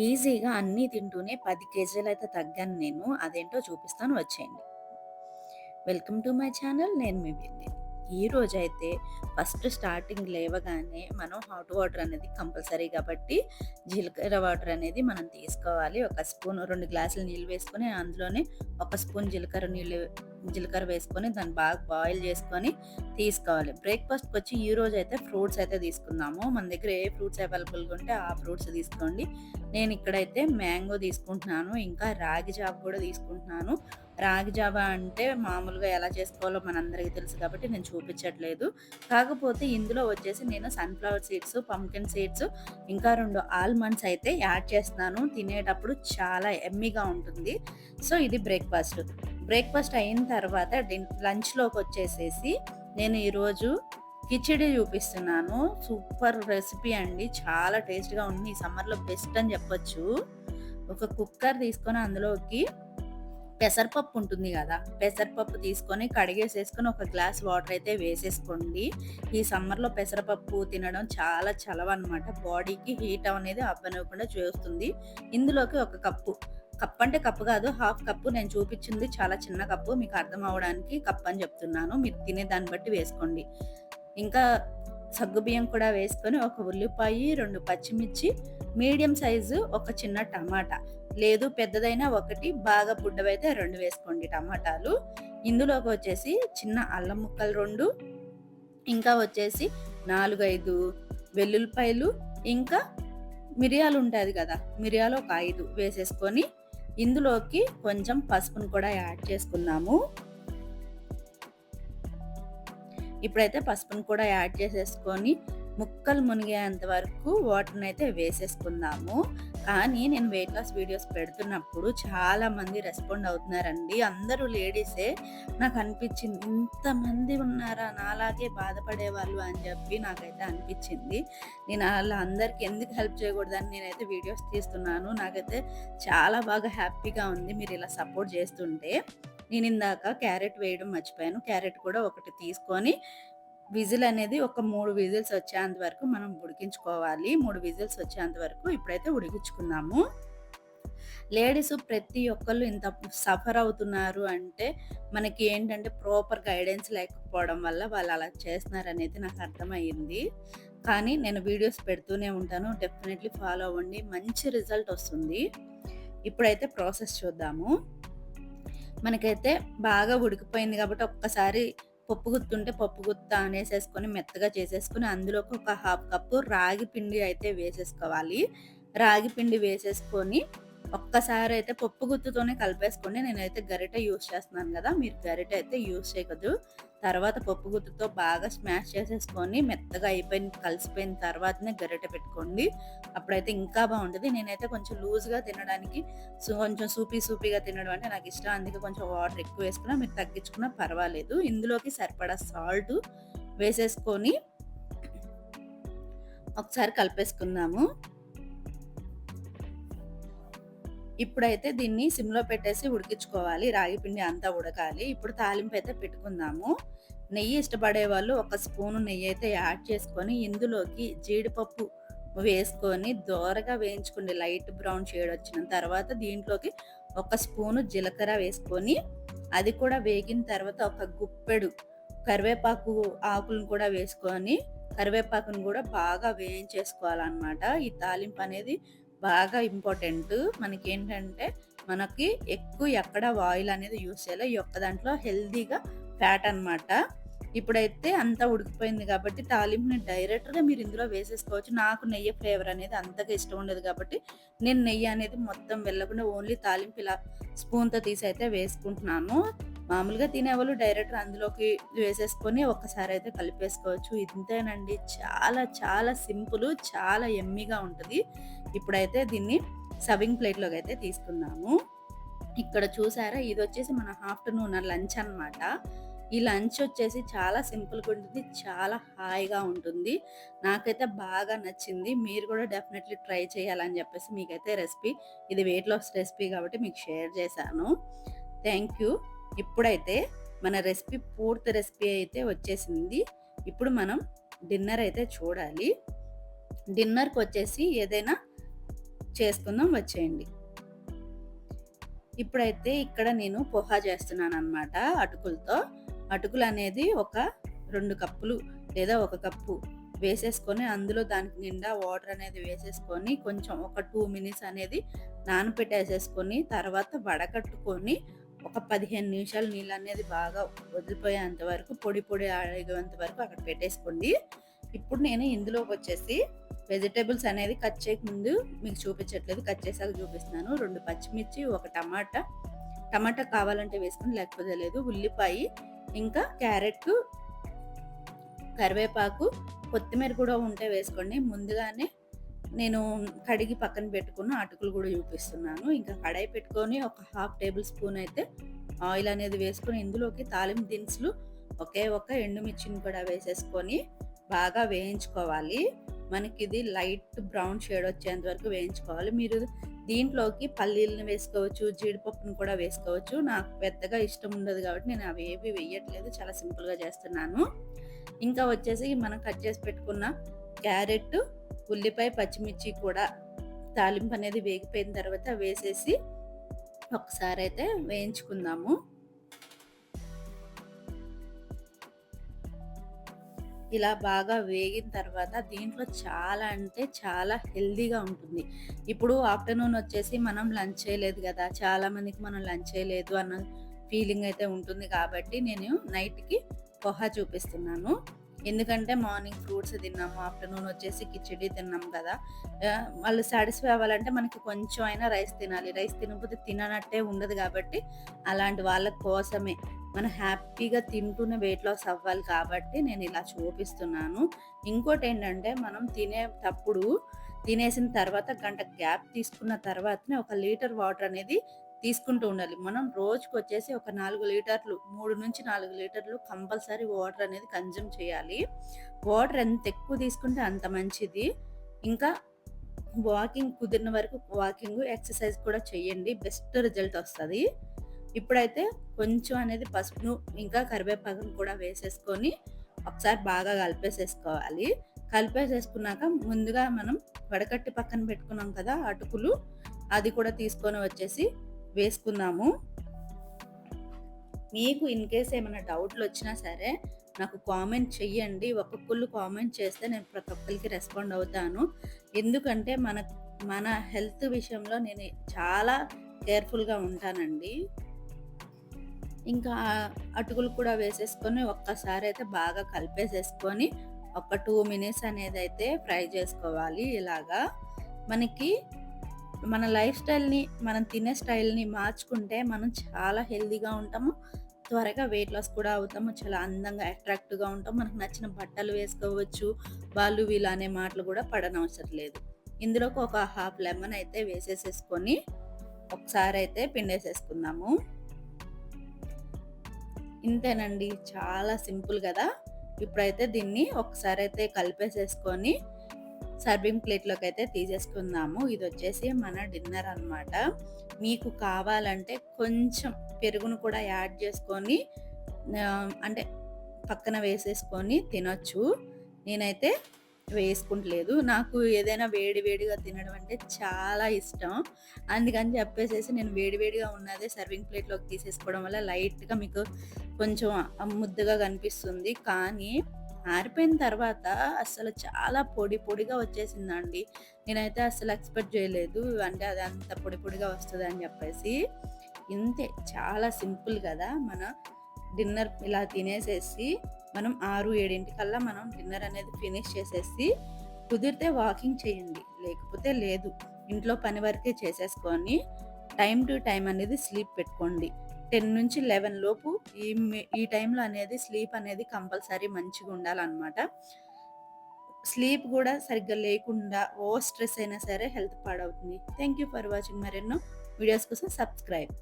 ఈజీగా అన్నీ తింటూనే పది కేజీలు అయితే తగ్గాను నేను. అదేంటో చూపిస్తాను వచ్చేయండి. Welcome to my channel. నేను మీ బింది. ఈరోజైతే ఫస్ట్ స్టార్టింగ్ లేవగానే మనం హాట్ వాటర్ అనేది కంపల్సరీ కాబట్టి జీలకర్ర వాటర్ అనేది మనం తీసుకోవాలి. ఒక స్పూన్ రెండు గ్లాసులు నీళ్ళు వేసుకొని అందులోనే ఒక స్పూన్ జీలకర్ర నీళ్ళు జీలకర్ర వేసుకొని దాన్ని బాగా బాయిల్ చేసుకొని తీసుకోవాలి. బ్రేక్‌ఫాస్ట్‌కి వచ్చి ఈ రోజు అయితే ఫ్రూట్స్ అయితే తీసుకుందాము. మన దగ్గర ఏ ఫ్రూట్స్ అవైలబుల్‌గా ఉంటే ఆ ఫ్రూట్స్ తీసుకోండి. నేను ఇక్కడైతే మ్యాంగో తీసుకుంటున్నాను. ఇంకా రాగి జాబ్ కూడా తీసుకుంటున్నాను. రాగి జావా అంటే మామూలుగా ఎలా చేసుకోవాలో మనందరికీ తెలుసు కాబట్టి నేను చూపించట్లేదు. కాకపోతే ఇందులో వచ్చేసి నేను సన్‌ఫ్లవర్ సీడ్స్, పంకిన్ సీడ్స్ ఇంకా రెండు ఆల్మండ్స్ అయితే యాడ్ చేస్తున్నాను. తినేటప్పుడు చాలా ఎమ్మీగా ఉంటుంది. సో, ఇది బ్రేక్‌ఫాస్ట్. బ్రేక్‌ఫాస్ట్ అయిన తర్వాత లంచ్లోకి వచ్చేసేసి నేను ఈరోజు కిచిడి చూపిస్తున్నాను. సూపర్ రెసిపీ అండి. చాలా టేస్ట్‌గా ఉంది. ఈ సమ్మర్‌లో బెస్ట్ అని చెప్పొచ్చు. ఒక కుక్కర్ తీసుకొని అందులోకి పెసరపప్పు ఉంటుంది కదా పెసరపప్పు తీసుకొని కడిగేసేసుకొని ఒక గ్లాస్ వాటర్ అయితే వేసేసుకోండి. ఈ సమ్మర్‌లో పెసరపప్పు తినడం చాలా చలవనమాట. బాడీకి హీట్ అనేది అవ్వనివ్వకుండా చేస్తుంది. ఇందులోకి ఒక కప్పు కప్ అంటే కప్పు కాదు. హాఫ్ కప్పు నేను చూపించింది చాలా చిన్న కప్పు. మీకు అర్థం అవ్వడానికి కప్ అని చెప్తున్నాను. మీరు తినే దాన్ని బట్టి వేసుకోండి. ఇంకా సగ్గుబియ్యం కూడా వేసుకొని ఒక ఉల్లిపాయ రెండు పచ్చిమిర్చి, మీడియం సైజు ఒక చిన్న టమాటా. లేదు పెద్దదైనా ఒకటి, బాగా బుడ్డవైతే రెండు వేసుకోండి టమాటాలు. ఇందులోకి వచ్చేసి చిన్న అల్లం ముక్కలు రెండు ఇంకా వచ్చేసి 4, 5 వెల్లుల్లిపాయలు, ఇంకా మిరియాలు ఉంటుంది కదా! మిరియాలు ఒక ఐదు వేసేసుకొని ఇందులోకి కొంచెం పసుపును కూడా యాడ్ చేసుకున్నాము ఇప్పుడైతే పసుపును కూడా యాడ్ చేసేసుకొని ముక్కలు మునిగేంత వరకు వాటర్‌నైతే వేసేసుకుందాము. కానీ నేను వెయిట్ లాస్ వీడియోస్ పెడుతున్నప్పుడు చాలామంది రెస్పాండ్ అవుతున్నారండి. అందరూ లేడీసే. నాకనిపించింది ఇంతమంది ఉన్నారా నాలాగే బాధపడేవాళ్ళు అని చెప్పి నాకైతే అనిపించింది. నేను ఆళ్ళందరికి ఎందుకు హెల్ప్ చేయకూడదని నేనైతే వీడియోస్ తీస్తున్నాను. నాకైతే చాలా బాగా హ్యాపీగా ఉంది మీరు ఇలా సపోర్ట్ చేస్తుంటే. నేను ఇందాక క్యారెట్ వేయడం మర్చిపోయాను. క్యారెట్ కూడా ఒకటి తీసుకొని విజిల్ అనేది ఒక మూడు విజిల్స్ వచ్చేంత వరకు మనం ఉడికించుకోవాలి. మూడు విజిల్స్ వచ్చేంత వరకు ఇప్పుడైతే ఉడికించుకుందాము. లేడీస్ ప్రతి ఒక్కళ్ళు ఇంత సఫర్ అవుతున్నారు అంటే మనకి ఏంటంటే ప్రాపర్ గైడెన్స్ లేకపోవడం వల్ల వాళ్ళు అలా చేస్తున్నారనేది నాకు అర్థమైంది కానీ నేను వీడియోస్ పెడుతూనే ఉంటాను. డెఫినెట్‌లీ ఫాలో అవ్వండి. మంచి రిజల్ట్ వస్తుంది. ఇప్పుడైతే ప్రాసెస్ చూద్దాము. మనకైతే బాగా ఉడికిపోయింది కాబట్టి ఒక్కసారి పప్పు గుత్తుంటే పప్పు గుత్త అనేసేసుకొని మెత్తగా చేసేసుకొని అందులోకి ఒక హాఫ్ కప్పు రాగి పిండి అయితే వేసేసుకోవాలి. రాగి పిండి వేసేసుకొని ఒక్కసారి అయితే పప్పు గుత్తుతోనే కలిపేసుకోండి. నేనైతే గరిటె యూస్ చేస్తున్నాను కదా మీరు గరిటె అయితే యూస్ చేయకూడదు. తర్వాత పప్పు గుత్తుతో బాగా స్మాష్ చేసేసుకొని మెత్తగా అయిపోయిన కలిసిపోయిన తర్వాతనే గరిటె పెట్టుకోండి. అప్పుడైతే ఇంకా బాగుంటుంది నేనైతే కొంచెం లూజ్‌గా తినడానికి సో, కొంచెం సూపీ సూపీగా తినడం అంటే నాకు ఇష్టం అందుకే కొంచెం వాటర్ ఎక్కువ వేసుకున్నా మీరు తగ్గించుకున్నా పర్వాలేదు. ఇందులోకి సరిపడా సాల్ట్ వేసేసుకొని ఒకసారి కలిపేసుకుందాము. ఇప్పుడైతే దీన్ని సిమ్‌లో పెట్టేసి ఉడికించుకోవాలి. రాగి పిండి అంతా ఉడకాలి. ఇప్పుడు తాలింపు అయితే పెట్టుకుందాము. నెయ్యి ఇష్టపడే వాళ్ళు ఒక స్పూను నెయ్యయితే యాడ్ చేసుకొని ఇందులోకి జీడిపప్పు వేసుకొని దోరగా వేయించుకోండి. లైట్ బ్రౌన్ షేడ్ వచ్చిన తర్వాత దీంట్లోకి ఒక స్పూను జీలకర్ర వేసుకొని అది కూడా వేగిన తర్వాత ఒక గుప్పెడు కరివేపాకు ఆకులను కూడా వేసుకొని కరివేపాకును కూడా బాగా వేయించేసుకోవాలనమాట. ఈ తాలింపు అనేది బాగా ఇంపార్టెంట్. మనకేంటంటే మనకి ఎక్కువ ఎక్కడ ఆయిల్ అనేది యూస్ చేయాలి ఈ ఒక్క దాంట్లో హెల్తీగా ఫ్యాట్ అనమాట. ఇప్పుడైతే అంతా ఉడికిపోయింది కాబట్టి తాలింపుని డైరెక్ట్‌గా మీరు ఇందులో వేసేసుకోవచ్చు. నాకు నెయ్యి ఫ్లేవర్ అనేది అంతగా ఇష్టం ఉండదు కాబట్టి నేను నెయ్యి అనేది మొత్తం వెళ్ళకుండా ఓన్లీ తాలింపు ఇలా స్పూన్‌తో తీసి అయితే వేసుకుంటున్నాను. మామూలుగా తినేవాళ్ళు డైరెక్ట్ అందులోకి వేసేసుకొని ఒక్కసారి అయితే కలిపేసుకోవచ్చు. ఇంతేనండి. చాలా చాలా సింపుల్. చాలా ఎమ్మీగా ఉంటుంది ఇప్పుడైతే దీన్ని సర్వింగ్ ప్లేట్‌లోకి అయితే తీసుకున్నాము ఇక్కడ చూసారా ఇది వచ్చేసి మన ఆఫ్టర్‌నూన్ లంచ్ అనమాట. ఈ లంచ్ వచ్చేసి చాలా సింపుల్‌గా ఉంటుంది. చాలా హాయిగా ఉంటుంది. నాకైతే బాగా నచ్చింది. మీరు కూడా డెఫినెట్‌లీ ట్రై చేయాలని చెప్పేసి మీకైతే రెసిపీ ఇది వెయిట్ లాస్ రెసిపీ కాబట్టి మీకు షేర్ చేశాను. Thank you. ఇప్పుడైతే మన రెసిపీ పూర్తి రెసిపీ అయితే వచ్చేసింది. ఇప్పుడు మనం డిన్నర్ అయితే చూడాలి. డిన్నర్‌కొచ్చేసి ఏదైనా చేసుకుందాం వచ్చేయండి ఇప్పుడైతే ఇక్కడ నేను పోహా చేస్తున్నాను అనమాట అటుకులతో అటుకులు అనేది ఒక రెండు కప్పులు లేదా ఒక కప్పు వేసేసుకొని అందులో దానికి నిండా వాటర్ అనేది వేసేసుకొని కొంచెం ఒక టూ మినిట్స్ అనేది నానపెట్టేసేసుకొని తర్వాత వడకట్టుకొని ఒక పదిహేను నిమిషాలు నీళ్ళు అనేది బాగా వదిలిపోయేంత వరకు పొడి పొడి ఆడేంత వరకు అక్కడ పెట్టేసుకోండి. ఇప్పుడు నేను ఇందులోకి వచ్చేసి వెజిటేబుల్స్ అనేది కట్ చేయకముందు మీకు చూపించట్లేదు కట్ చేసాక చూపిస్తున్నాను. రెండు పచ్చిమిర్చి ఒక టమాటా. టమాటా కావాలంటే వేసుకుని లేకపోతే లేదు. ఉల్లిపాయ ఇంకా క్యారెట్ కరివేపాకు కొత్తిమీర కూడా ఉంటే వేసుకోండి. ముందుగానే నేను కడిగి పక్కన పెట్టుకున్న అటుకులు కూడా చూపిస్తున్నాను. ఇంకా కడాయి పెట్టుకొని ఒక హాఫ్ టేబుల్ స్పూన్ అయితే ఆయిల్ అనేది వేసుకొని ఇందులోకి తాలింపు దినుసులు ఒకే ఒక ఎండుమిర్చిని కూడా వేసేసుకొని బాగా వేయించుకోవాలి. మనకి ఇది లైట్ బ్రౌన్ షేడ్ వచ్చేంత వరకు వేయించుకోవాలి. మీరు దీంట్లోకి పల్లీలను వేసుకోవచ్చు జీడిపప్పును కూడా వేసుకోవచ్చు. నాకు పెద్దగా ఇష్టం ఉండదు కాబట్టి నేను అవి ఏవి వేయట్లేదు. చాలా సింపుల్గా చేస్తున్నాను. ఇంకా వచ్చేసి మనం కట్ చేసి పెట్టుకున్న క్యారెట్ ఉల్లిపాయ పచ్చిమిర్చి కూడా తాలింపు అనేది వేగిపోయిన తర్వాత వేసేసి ఒకసారి అయితే వేయించుకుందాము. ఇలా బాగా వేగిన తర్వాత దీంట్లో చాలా అంటే చాలా హెల్దీగా ఉంటుంది. ఇప్పుడు ఆఫ్టర్నూన్ వచ్చేసి మనం లంచ్ చేయలేదు కదా చాలా మందికి మనం లంచ్ చేయలేదు అన్న ఫీలింగ్ అయితే ఉంటుంది కాబట్టి నేను నైట్కి పొహా చూపిస్తున్నాను. ఎందుకంటే మార్నింగ్ ఫ్రూట్స్ తిన్నాము ఆఫ్టర్నూన్ వచ్చేసి కిచడీ తిన్నాం కదా. వాళ్ళు సాటిస్ఫై అవ్వాలంటే మనకి కొంచెం అయినా రైస్ తినాలి. రైస్ తినకపోతే తిననట్టే ఉండదు కాబట్టి అలాంటి వాళ్ళ కోసమే మనం హ్యాపీగా తింటూనే వెయిట్ లాస్ అవ్వాలి కాబట్టి నేను ఇలా చూపిస్తున్నాను. ఇంకోటి ఏంటంటే మనం తినేటప్పుడు తినేసిన తర్వాత గంట గ్యాప్ తీసుకున్న తర్వాతనే ఒక లీటర్ వాటర్ అనేది తీసుకుంటూ ఉండాలి. మనం రోజుకు వచ్చేసి ఒక నాలుగు లీటర్లు మూడు నుంచి నాలుగు లీటర్లు కంపల్సరీ వాటర్ అనేది కన్జ్యూమ్ చేయాలి. వాటర్ ఎంత ఎక్కువ తీసుకుంటే అంత మంచిది. ఇంకా వాకింగ్ కుదిరిన వరకు వాకింగ్ ఎక్సర్సైజ్ కూడా చేయండి. బెస్ట్ రిజల్ట్ వస్తుంది. ఇప్పుడైతే కొంచెం అనేది పసుపును ఇంకా కరివేపాకును కూడా వేసేసుకొని ఒకసారి బాగా కలిపేసేసుకోవాలి. కలిపేసేసుకున్నాక ముందుగా మనం వడకట్టి పక్కన పెట్టుకున్నాం కదా అటుకులు అది కూడా తీసుకొని వచ్చేసి వేసుకుందాము. మీకు ఇన్ కేస్ ఏమైనా డౌట్లు వచ్చినా సరే నాకు కామెంట్ చెయ్యండి. ఒక్కొక్కళ్ళు కామెంట్ చేస్తే నేను ప్రతి ఒక్కరికి రెస్పాండ్ అవుతాను. ఎందుకంటే మన మన హెల్త్ విషయంలో నేను చాలా కేర్ఫుల్గా ఉంటానండి. ఇంకా అటుకులు కూడా వేసేసుకొని ఒక్కసారి అయితే బాగా కలిపేసేసుకొని ఒక టూ మినిట్స్ అనేది అయితే ఫ్రై చేసుకోవాలి ఇలాగా. మనకి మన లైఫ్ స్టైల్ని మనం తినే స్టైల్ని మార్చుకుంటే మనం చాలా హెల్దీగా ఉంటాము త్వరగా వెయిట్ లాస్ కూడా అవుతాము చాలా అందంగా అట్రాక్టివ్గా ఉంటాం మనకు నచ్చిన బట్టలు వేసుకోవచ్చు వాళ్ళు వీళ్ళు అనే మాటలు కూడా పడనవసరం లేదు. ఇందులోకి ఒక హాఫ్ లెమన్ అయితే వేసేసేసుకొని ఒకసారి అయితే పిండేసేసుకుందాము. ఇంతేనండి. చాలా సింపుల్ కదా. ఇప్పుడైతే దీన్ని ఒకసారి అయితే కలిపేసేసుకొని సర్వింగ్ ప్లేట్లోకి అయితే తీసేసుకుందాము. ఇది వచ్చేసి మన డిన్నర్ అనమాట మీకు కావాలంటే కొంచెం పెరుగును కూడా యాడ్ చేసుకొని అంటే పక్కన వేసేసుకొని తినొచ్చు. నేనైతే వేసుకుంటలేదు. నాకు ఏదైనా వేడి వేడిగా తినడం అంటే చాలా ఇష్టం. అందుకని చెప్పేసేసి నేను వేడి వేడిగా ఉన్నదే సర్వింగ్ ప్లేట్లోకి తీసేసుకోవడం వల్ల లైట్గా మీకు కొంచెం ముద్దగా కనిపిస్తుంది. కానీ ఆరిపోయిన తర్వాత అసలు చాలా పొడి పొడిగా వచ్చేసిందండి. నేనైతే అసలు ఎక్స్పెక్ట్ చేయలేదు. అంటే అది అంత పొడి పొడిగా వస్తుంది అని చెప్పేసి. ఇంతే చాలా సింపుల్ కదా మన డిన్నర్ ఇలా తినేసేసి. మనం ఆరు ఏడింటి కల్లా మనం డిన్నర్ అనేది ఫినిష్ చేసేసి కుదిరితే వాకింగ్ చేయండి లేకపోతే లేదు. ఇంట్లో పని వరకే చేసేసుకొని టైం టు టైం అనేది స్లీప్ పెట్టుకోండి. టెన్ నుంచి లెవెన్ లోపు ఈ ఈ టైంలో అనేది స్లీప్ అనేది కంపల్సరీ మంచిగా ఉండాలన్నమాట. స్లీప్ కూడా సరిగ్గా లేకుండా ఓ స్ట్రెస్ అయినా సరే హెల్త్ పాడవుతుంది. థ్యాంక్ యూ ఫర్ వాచింగ్ మరెన్నో. వీడియోస్ కోసం సబ్స్క్రైబ్.